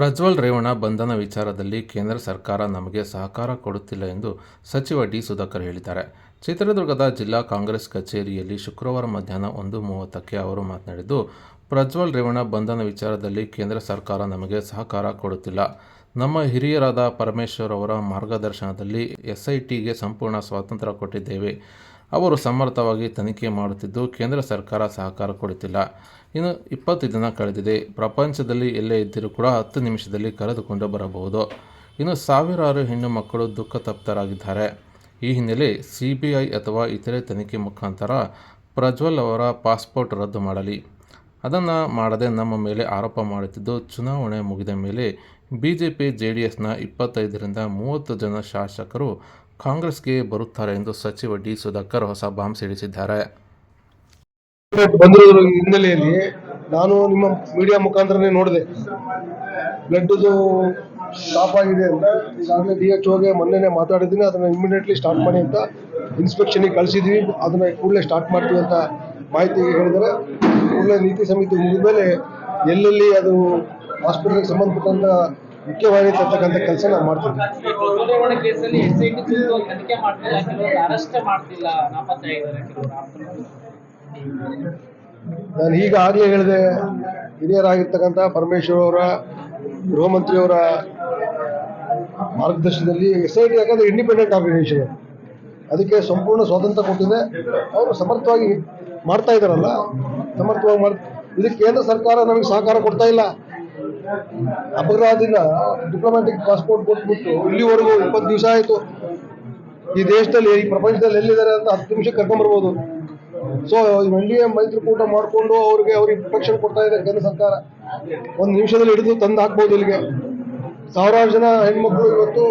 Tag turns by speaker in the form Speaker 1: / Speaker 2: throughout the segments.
Speaker 1: ಪ್ರಜ್ವಲ್ ರೇವಣ ಬಂಧನ ವಿಚಾರದಲ್ಲಿ ಕೇಂದ್ರ ಸರ್ಕಾರ ನಮಗೆ ಸಹಕಾರ ಕೊಡುತ್ತಿಲ್ಲ ಎಂದು ಸಚಿವ ಡಿ ಸುಧಾಕರ್ ಹೇಳಿದ್ದಾರೆ. ಚಿತ್ರದುರ್ಗದ ಜಿಲ್ಲಾ ಕಾಂಗ್ರೆಸ್ ಕಚೇರಿಯಲ್ಲಿ ಶುಕ್ರವಾರ ಮಧ್ಯಾಹ್ನ ಒಂದು ಮೂವತ್ತಕ್ಕೆ ಅವರು ಮಾತನಾಡಿದ್ದು, ಪ್ರಜ್ವಲ್ ರೇವಣ ಬಂಧನ ವಿಚಾರದಲ್ಲಿ ಕೇಂದ್ರ ಸರ್ಕಾರ ನಮಗೆ ಸಹಕಾರ ಕೊಡುತ್ತಿಲ್ಲ. ನಮ್ಮ ಹಿರಿಯರಾದ ಪರಮೇಶ್ವರ್ ಅವರ ಮಾರ್ಗದರ್ಶನದಲ್ಲಿ ಎಸ್ಐಟಿಗೆ ಸಂಪೂರ್ಣ ಸ್ವಾತಂತ್ರ್ಯ ಕೊಟ್ಟಿದ್ದೇವೆ. ಅವರು ಸಮರ್ಥವಾಗಿ ತನಿಖೆ ಮಾಡುತ್ತಿದ್ದು ಕೇಂದ್ರ ಸರ್ಕಾರ ಸಹಕಾರ ಕೊಡುತ್ತಿಲ್ಲ. ಇನ್ನು ಇಪ್ಪತ್ತು ದಿನ ಕಳೆದಿದೆ. ಪ್ರಪಂಚದಲ್ಲಿ ಎಲ್ಲೇ ಇದ್ದರೂ ಕೂಡ ಹತ್ತು ನಿಮಿಷದಲ್ಲಿ ಕರೆದುಕೊಂಡು ಬರಬಹುದು. ಇನ್ನು ಸಾವಿರಾರು ಹೆಣ್ಣು ಮಕ್ಕಳು ದುಃಖ ತಪ್ತರಾಗಿದ್ದಾರೆ. ಈ ಹಿನ್ನೆಲೆ ಸಿ ಬಿ ಐ ಅಥವಾ ಇತರೆ ತನಿಖೆ ಮುಖಾಂತರ ಪ್ರಜ್ವಲ್ ಅವರ ಪಾಸ್ಪೋರ್ಟ್ ರದ್ದು ಮಾಡಲಿ. ಅದನ್ನು ಮಾಡದೆ ನಮ್ಮ ಮೇಲೆ ಆರೋಪ ಮಾಡುತ್ತಿದ್ದು ಚುನಾವಣೆ ಮುಗಿದ ಮೇಲೆ B J P J D ಎಸ್ನ ಇಪ್ಪತ್ತೈದರಿಂದ ಮೂವತ್ತು ಜನ ಶಾಸಕರು ಕಾಂಗ್ರೆಸ್ಗೆ ಬರುತ್ತಾರೆ ಎಂದು ಸಚಿವ ಡಿ ಸುಧಾಕರ್ ಹೊಸ ಬಾಂಬ್ ಸಿಡಿಸಿದ್ದಾರೆ.
Speaker 2: ಬಂದಿರೋದ್ರ ಹಿನ್ನೆಲೆಯಲ್ಲಿ ನಾನು ನಿಮ್ಮ ಮೀಡಿಯಾ ಮುಖಾಂತರನೇ ನೋಡಿದೆ. ಬ್ಲಡ್ದು ಸ್ಟಾಪ್ ಆಗಿದೆ ಅಂತ ಈಗಾಗಲೇ ಡಿ ಎಚ್ ಓಗೆ ಮೊನ್ನೆನೇ ಮಾತಾಡಿದ್ದೀನಿ. ಅದನ್ನು ಇಮಿಡಿಯೇಟ್ಲಿ ಸ್ಟಾರ್ಟ್ ಮಾಡಿ ಅಂತ ಇನ್ಸ್ಪೆಕ್ಷನಿಗೆ ಕಳಿಸಿದ್ವಿ. ಅದನ್ನು ಕೂಡಲೇ ಸ್ಟಾರ್ಟ್ ಮಾಡ್ತೀವಿ ಅಂತ ಮಾಹಿತಿ ಹೇಳಿದರೆ ಕೂಡಲೇ ನೀತಿ ಸಮಿತಿ ಮುಗಿದ ಮೇಲೆ ಎಲ್ಲೆಲ್ಲಿ ಅದು ಹಾಸ್ಪಿಟಲ್ಗೆ ಸಂಬಂಧಪಟ್ಟಂತ ಮುಖ್ಯವಾಗಿ ತರ್ತಕ್ಕಂಥ ಕೆಲಸ ನಾವು ಮಾಡ್ತೀವಿ.
Speaker 3: ನಾನು ಕೇಸಲ್ಲಿ ಎಸ್ ಐ ಟಿ ತನಿಖೆ ಮಾಡ್ತಿಲ್ಲ ಕೆಲವರು ಅರೆಸ್ಟ್ ಮಾಡ್ತಿಲ್ಲ. ನಾಪತ್ತೆ ಆಗಿದ್ದಾರೆ ಕೆಲವರು ಆಪ್ತರು.
Speaker 2: ನಾನು ಈಗಾಗಲೇ ಹೇಳಿದೆ ಹಿರಿಯರಾಗಿರ್ತಕ್ಕಂಥ ಪರಮೇಶ್ವರ್ ಅವರ ಗೃಹ ಮಂತ್ರಿಯವರ ಮಾರ್ಗದರ್ಶನದಲ್ಲಿ ಎಸ್ ಐ ಟಿ ಯಾಕಂದ್ರೆ ಇಂಡಿಪೆಂಡೆಂಟ್ ಆರ್ಗನೈಸೇಷನ್ ಅದಕ್ಕೆ ಸಂಪೂರ್ಣ ಸ್ವಾತಂತ್ರ್ಯ ಕೊಟ್ಟಿದೆ. ಅವರು ಸಮರ್ಥವಾಗಿ ಮಾಡ್ತಾ ಇದ್ದಾರಲ್ಲ ಸಮರ್ಥವಾಗಿ ಮಾಡ್ ಇದಕ್ಕೆ ಕೇಂದ್ರ ಸರ್ಕಾರ ನಮಗೆ ಸಹಕಾರ ಕೊಡ್ತಾ ಇಲ್ಲ. ಅಪರಾಧಿನ ಡಿಪ್ಲೊಮ್ಯಾಟಿಕ್ ಪಾಸ್ಪೋರ್ಟ್ ಕೊಟ್ಬಿಟ್ಟು ಇಲ್ಲಿವರೆಗೂ ಇಪ್ಪತ್ತು ದಿವಸ ಆಯಿತು. ಈ ದೇಶದಲ್ಲಿ, ಈ ಪ್ರಪಂಚದಲ್ಲಿ ಎಲ್ಲಿದ್ದಾರೆ ಅಂತ ಹತ್ತು ನಿಮಿಷ ಕರ್ಕೊಂಡ್ಬರ್ಬೋದು ಸೊ ಎನ್ ಡಿ ಎ ಮೈತ್ರಿಕೂಟ ಮಾಡಿಕೊಂಡು ಅವ್ರಿಗೆ ಅವ್ರಿಗೆ ಪ್ರೊಟೆಕ್ಷನ್ ಕೊಡ್ತಾ ಇದೆ ಕೇಂದ್ರ ಸರ್ಕಾರ. ಒಂದು ನಿಮಿಷದಲ್ಲಿ ಹಿಡಿದು ತಂದು ಹಾಕ್ಬೋದು ಇಲ್ಲಿಗೆ. ಸಾವಿರಾರು ಜನ ಹೆಣ್ಮಕ್ಳು ಇವತ್ತು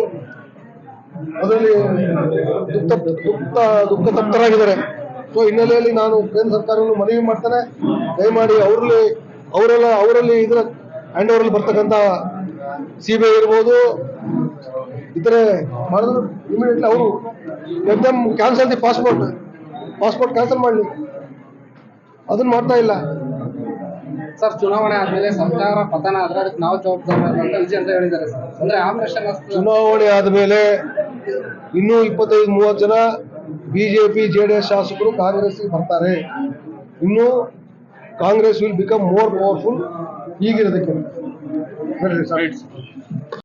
Speaker 2: ಅದರಲ್ಲಿ ದುಃಖ ದುಃಖ ದುಃಖ ತಪ್ತರಾಗಿದ್ದಾರೆ ಸೊ ಹಿನ್ನೆಲೆಯಲ್ಲಿ ನಾನು ಕೇಂದ್ರ ಸರ್ಕಾರವನ್ನು ಮನವಿ ಮಾಡ್ತಾನೆ. ದಯಮಾಡಿ ಅವರಲ್ಲಿ, ಅವರೆಲ್ಲ, ಅವರಲ್ಲಿ ಇದರ ಹ್ಯಾಂಡ್ ಓವರಲ್ಲಿ ಬರ್ತಕ್ಕಂಥ ಸಿ ಬಿ ಐ ಇರ್ಬೋದು ಇತರೆ ಮಾಡಿದ್ರು ಇಮಿಡಿಯೇಟ್ಲಿ ಅವರು ಎಕ್ದಮ್ cancel the passport passport cancel ಮಾಡಲಿ. ಅದನ್ನು ಮಾಡ್ತಾ ಇಲ್ಲ.
Speaker 4: ಸರ್ ಚುನಾವಣೆ ಆದ್ಮೇಲೆ ಸರ್ಕಾರ ಪತನ ಆದ್ರೆ ಅದಕ್ಕೆ ನಾವು ಜವಾಬ್ದಾರಿ ಅಂತ ವಿಜಯ್ ಅಂತ ಹೇಳಿದ್ದಾರೆ ಸರ್. ಅಂದ್ರೆ ಆಪರೇಷನ್
Speaker 2: ಚುನಾವಣೆ ಆದಮೇಲೆ ಇನ್ನೂ ಇಪ್ಪತ್ತೈದು ಮೂವತ್ತು ಜನ ಬಿಜೆಪಿ ಜೆ ಡಿ ಎಸ್ ಶಾಸಕರು ಕಾಂಗ್ರೆಸ್ಗೆ ಬರ್ತಾರೆ. ಇನ್ನು Congress will become more powerful ಈಗಿರೋದಕ್ಕೆ